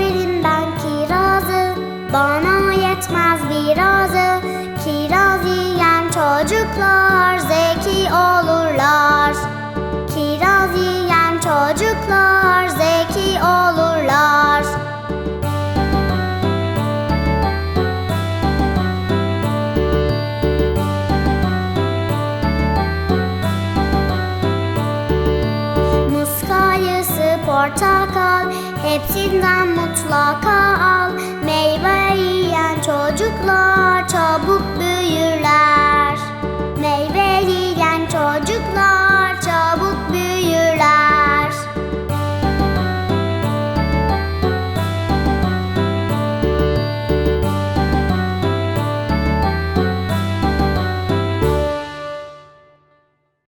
severim ben kirazı Bana yetmez birazı. Kiraz yiyen çocuklar zeki olurlar. Portakal Hepsinden mutlaka al